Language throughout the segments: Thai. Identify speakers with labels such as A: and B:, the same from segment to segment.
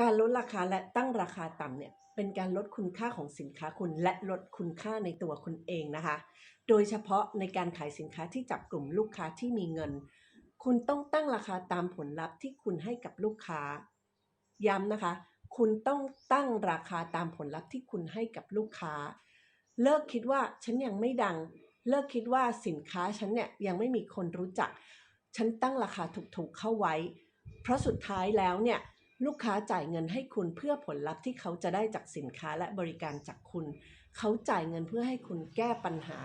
A: การลดราคาและตั้งราคาต่ำเนี่ยเป็นการลดคุณค่าของสินค้าคุณและลดคุณค่าในตัวคุณเองนะคะ โดยเฉพาะในการขายสินค้าที่จับกลุ่มลูกค้าที่มีเงิน คุณต้องตั้งราคาตามผลลัพธ์ที่คุณให้กับลูกค้า ย้ำนะคะ คุณต้องตั้งราคาตามผลลัพธ์ที่คุณให้กับลูกค้า เลิกคิดว่าฉันยังไม่ดัง เลิกคิดว่าสินค้าฉันเนี่ยยังไม่มีคนรู้จัก ฉันตั้งราคาถูกๆเข้าไว้ เพราะสุดท้ายแล้วเนี่ย ลูกค้าจ่ายเงินให้คุณเพื่อผลลัพธ์ที่เขาจะได้จากสินค้าและบริการจากคุณ เขาจ่ายเงินเพื่อให้คุณแก้ปัญหา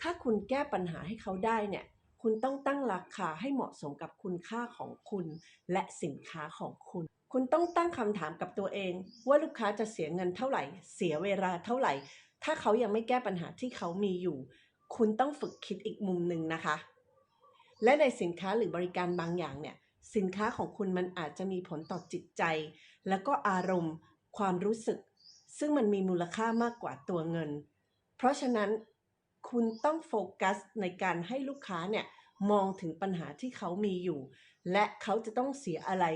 A: ถ้าคุณแก้ปัญหาให้เขาได้เนี่ย คุณต้องตั้งราคาให้เหมาะสมกับคุณค่าของคุณ และสินค้าของคุณ คุณต้องตั้งคำถามกับตัวเอง ว่าลูกค้าจะเสียเงินเท่าไหร่ เสียเวลาเท่าไหร่ ถ้าเขายังไม่แก้ปัญหาที่เขามีอยู่ คุณต้องฝึกคิดอีกมุมหนึ่งนะคะ และในสินค้าหรือบริการบางอย่างเนี่ย สินค้าของคุณมันอาจจะมีผลต่อจิตใจ แล้วก็อารมณ์ ความรู้สึก ซึ่งมันมีมูลค่ามากกว่าตัวเงิน เพราะฉะนั้นคุณต้องโฟกัสในการให้ลูกค้าเนี่ยมองถึงปัญหาที่เขามีอยู่ และเขาจะต้องเสียอะไร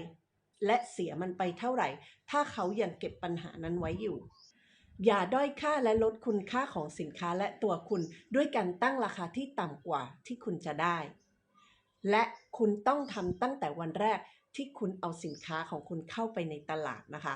A: และเสียมันไปเท่าไหร่ ถ้าเขายังเก็บปัญหานั้นไว้อยู่ อย่าด้อยค่าและลดคุณค่าของสินค้าและตัวคุณด้วยการตั้งราคาที่ต่ำกว่าที่คุณจะได้ และคุณต้องทำตั้งแต่วันแรกที่คุณเอาสินค้าของคุณเข้าไปในตลาดนะคะ